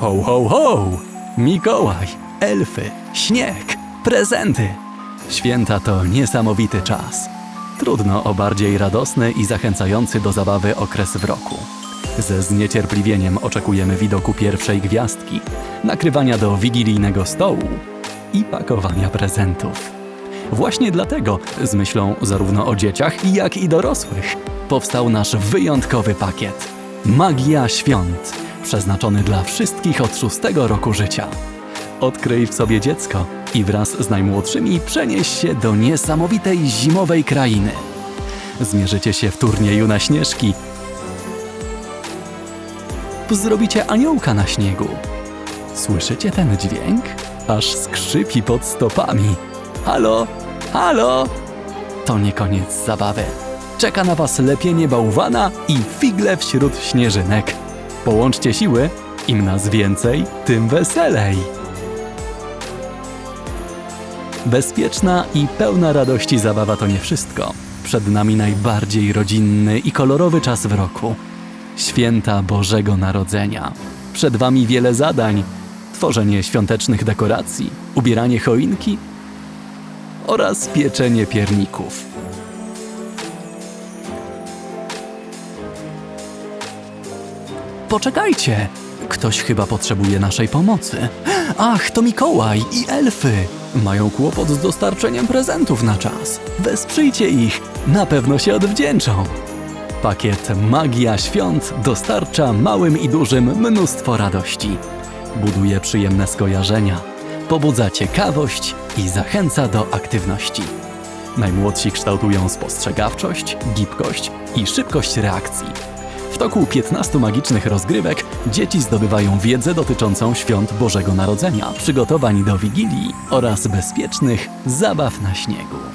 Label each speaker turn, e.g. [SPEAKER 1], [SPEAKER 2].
[SPEAKER 1] Ho, ho, ho! Mikołaj, elfy, śnieg, prezenty. Święta to niesamowity czas. Trudno o bardziej radosny i zachęcający do zabawy okres w roku. Ze zniecierpliwieniem oczekujemy widoku pierwszej gwiazdki, nakrywania do wigilijnego stołu i pakowania prezentów. Właśnie dlatego, z myślą zarówno o dzieciach, jak i dorosłych, powstał nasz wyjątkowy pakiet Magia Świąt, przeznaczony dla wszystkich od szóstego roku życia. Odkryj w sobie dziecko i wraz z najmłodszymi przenieś się do niesamowitej zimowej krainy. Zmierzycie się w turnieju na śnieżki. Zrobicie aniołka na śniegu. Słyszycie ten dźwięk? Aż skrzypi pod stopami. Halo? Halo? To nie koniec zabawy. Czeka na was lepienie bałwana i figle wśród śnieżynek. Połączcie siły, im nas więcej, tym weselej. Bezpieczna i pełna radości zabawa to nie wszystko. Przed nami najbardziej rodzinny i kolorowy czas w roku. Święta Bożego Narodzenia. Przed wami wiele zadań. Tworzenie świątecznych dekoracji, ubieranie choinki oraz pieczenie pierników. Poczekajcie! Ktoś chyba potrzebuje naszej pomocy. Ach, to Mikołaj i elfy! Mają kłopot z dostarczeniem prezentów na czas. Wesprzyjcie ich, na pewno się odwdzięczą. Pakiet Magia Świąt dostarcza małym i dużym mnóstwo radości. Buduje przyjemne skojarzenia, pobudza ciekawość i zachęca do aktywności. Najmłodsi kształtują spostrzegawczość, gibkość i szybkość reakcji. W toku 15 magicznych rozgrywek dzieci zdobywają wiedzę dotyczącą świąt Bożego Narodzenia, przygotowań do Wigilii oraz bezpiecznych zabaw na śniegu.